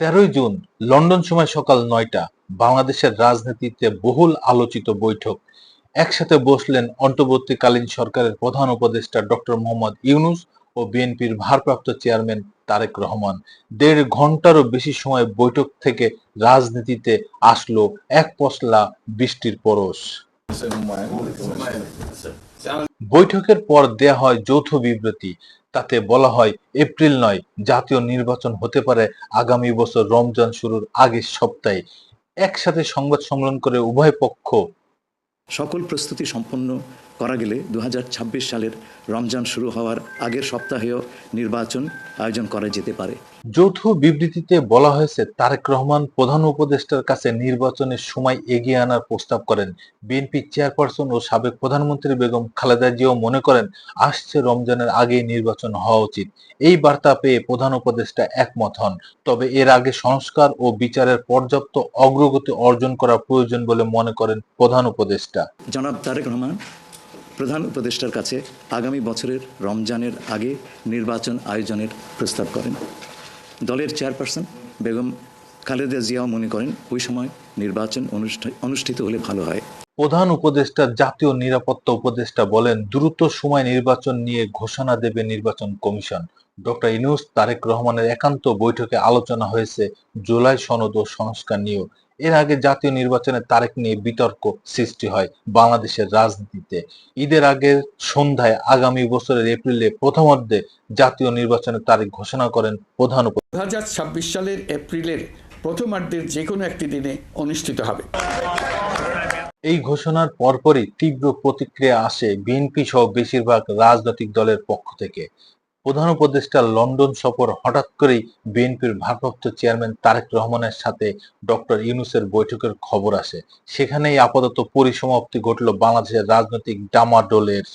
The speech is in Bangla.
তেরোই জুন, লন্ডন সময় সকাল নয়টা, বাংলাদেশের রাজনীতিতে বহুল আলোচিত বৈঠক। একসাথে বসলেন অন্তর্বর্তীকালীন সরকারের প্রধান উপদেষ্টা ডক্টর মোহাম্মদ ইউনুস ও বিএনপির ভারপ্রাপ্ত চেয়ারম্যান তারেক রহমান। দেড় ঘন্টারও বেশি সময় বৈঠক থেকে রাজনীতিতে আসলো এক পশলা বৃষ্টির পরশ। বৈঠকের পর দেয়া হয় যৌথ বিবৃতি। তাতে বলা হয়, এপ্রিল নয়, জাতীয় নির্বাচন হতে পারে আগামী বছর রমজান শুরুর আগের সপ্তাহে। একসাথে সংবাদ সম্মেলন করে উভয় পক্ষ সকল প্রস্তুতি সম্পন্ন করা গেলে দু সালের রমজান শুরু হওয়ার আগের সপ্তাহেও নির্বাচন আয়োজন করা যেতে পারে। যৌথ বিবৃতিতে বলা হয়েছে তারেক রহমান প্রধান উপদেষ্টার কাছে নির্বাচনের সময় এগিয়ে আনার প্রস্তাব করেন। বিএনপি চেয়ারপারসন ও সাবেক প্রধানমন্ত্রী বেগম খালেদা জিয়াও মনে করেন আসছে রমজানের আগেই নির্বাচন হওয়া উচিত। এই বার্তা পেয়ে প্রধান উপদেষ্টা একমত হন। তবে এর আগে সংস্কার ও বিচারের পর্যাপ্ত অগ্রগতি অর্জন করা প্রয়োজন বলে মনে করেন প্রধান উপদেষ্টা। জনাব তারেক রহমান প্রধান উপদেষ্টার কাছে আগামী বছরের রমজানের আগে নির্বাচন আয়োজনের প্রস্তাব করেন। দলের চেয়ারপারসন বেগম খালেদা জিয়াও মনে করেন, ওই সময় নির্বাচন অনুষ্ঠ- অনুষ্ঠিত হলে ভালো হয়। প্রধান উপদেষ্টা জাতীয় নিরাপত্তা উপদেষ্টা বলেন, দ্রুত সময় নির্বাচন নিয়ে ঘোষণা দেবে নির্বাচন কমিশন। ডক্টর ইনুস তারেক রহমানের একান্ত বৈঠকে আলোচনা হয়েছে জুলাই সনদ ও সংস্কার নিয়েও। এর আগে জাতীয় নির্বাচনে তারেক নিয়ে বিতর্ক সৃষ্টি হয় বাংলাদেশের রাজনীতিতে। ঈদের আগের সন্ধ্যায় আগামী বছরের এপ্রিলে প্রথমার্ধে জাতীয় নির্বাচনের তারিখ ঘোষণা করেন প্রধান উপ দু হাজার ছাব্বিশ সালের এপ্রিলের প্রথমার্ধের যে কোনো একটি দিনে অনুষ্ঠিত হবে। এই ঘোষণার পরপরই তীব্র প্রতিক্রিয়া আসে বিএনপি সহ বেশিরভাগ রাজনৈতিক দলের পক্ষ থেকে। প্রধান উপদেষ্টা লন্ডন সফর হঠাৎ করেই বিএনপির ভারপ্রাপ্ত চেয়ারম্যান তারেক রহমানের সাথে ডক্টর ইউনুসের বৈঠকের খবর আসে। সেখানেই আপাতত পরিসমাপ্তি ঘটল বাংলাদেশের রাজনৈতিক ডামাডোলের।